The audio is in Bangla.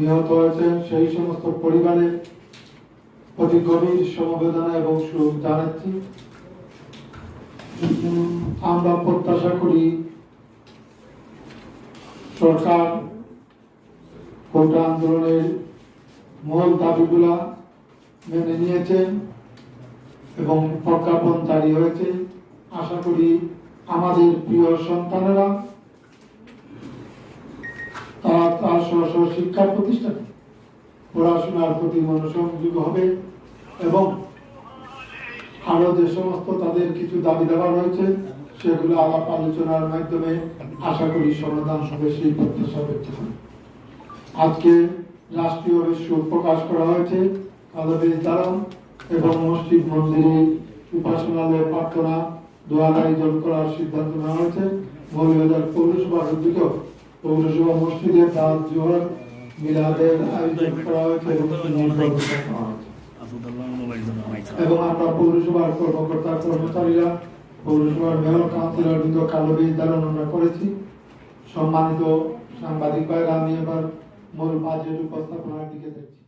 নিহত হয়েছেন সেই সমস্ত পরিবারের প্রতি গভীর সমবেদনা এবং সুখ জানাচ্ছি আমরা প্রত্যাশা করি সরকার কোটা আন্দোলনের মূল দাবিগুলা মেনে নিয়েছেন এবং প্রজ্ঞাপন জারি হয়েছে। আশা করি আমাদের প্রিয় সন্তানেরা স্ব স্ব শিক্ষা প্রতিষ্ঠানে। পড়াশোনার প্রতি মনোসংযোগ হবে এবং আরও যে সমস্ত তাদের কিছু দাবি দেওয়া রয়েছে, সেগুলো আলাপ আলোচনার মাধ্যমে আশা করি সমাধান হবে, সেই প্রত্যাশা ব্যক্ত করি। আজকে রাষ্ট্রীয় শোক প্রকাশ করা হয়েছে কালবেজ দারম এবং মসজিদ মন্দিরে উপাসনালয় প্রার্থনা দোয়ার আয়োজন করার সিদ্ধান্ত নেওয়া হয়েছে। মৌলবাজার পৌরসভার উদ্যোগে পৌরসভা মসজিদে দাঁত জোহর মিলাদের আয়োজন করা হয়েছে এবং আমরা পৌরসভার কর্মকর্তা কর্মচারীরা পৌরসভার মেয়র কাউন্সিলর বৃন্দ কালো বীজ ধারণা করেছি। সম্মানিত সাংবাদিক ভাইরা আমি এবার মূল বাজেট উপস্থাপনার দিকে যাচ্ছি।